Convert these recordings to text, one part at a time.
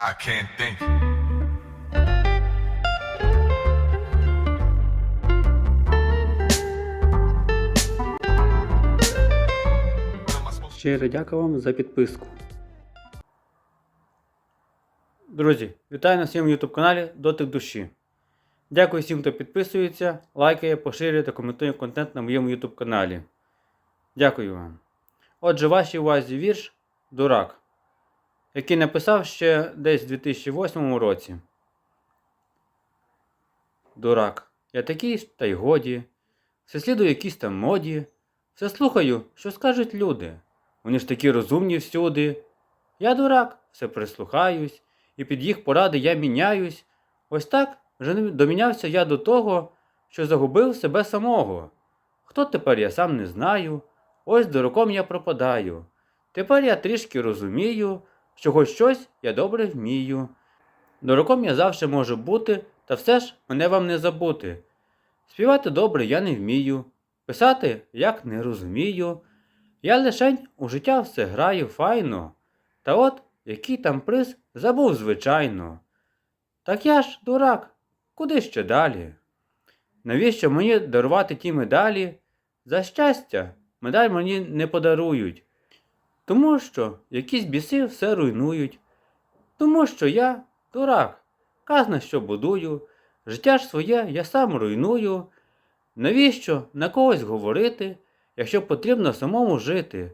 I can't think. Щиро дякую вам за підписку. Друзі, вітаю на своєму YouTube каналі Дотик душі. Дякую всім, хто підписується, лайкає, поширює та коментує контент на моєму YouTube каналі. Дякую вам. Отже, вашій увазі вірш Дурак, який написав ще десь у 2008 році. Дурак. Я такий та й годі. Все слідую якійсь там моді. Все слухаю, що скажуть люди. Вони ж такі розумні всюди. Я дурак, все прислухаюсь, і під їх поради я міняюсь. Ось так вже домінявся я до того, що загубив себе самого. Хто тепер я сам не знаю, ось дураком я пропадаю. Тепер я трішки розумію, що хоч щось я добре вмію. Дураком я завжди можу бути, та все ж мене вам не забути. Співати добре я не вмію, писати як не розумію. Я лишень у життя все граю файно, та от який там приз забув звичайно. Так я ж, дурак, куди ще далі? Навіщо мені дарувати ті медалі? За щастя, медаль мені не подарують. Тому що якісь біси все руйнують. Тому що я дурак, казна, що будую, життя ж своє я сам руйную. Навіщо на когось говорити, якщо потрібно самому жити?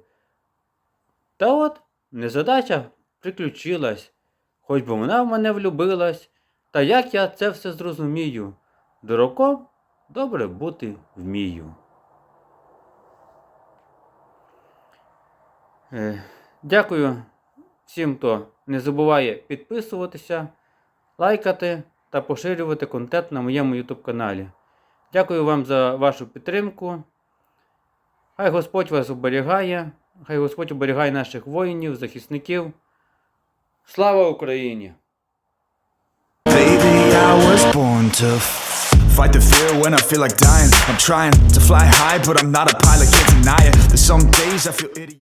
Та от незадача приключилась, хоч би вона в мене влюбилась, та як я це все зрозумію, дураком добре бути вмію. Дякую всім, хто не забуває підписуватися, лайкати та поширювати контент на моєму YouTube каналі. Дякую вам за вашу підтримку. Хай Господь вас оберігає, хай Господь оберігає наших воїнів, захисників. Слава Україні! Fight the fear when I feel like dying. I'm trying to fly high, but I'm not a pilot, can't deny it. There's some days I feel idiot.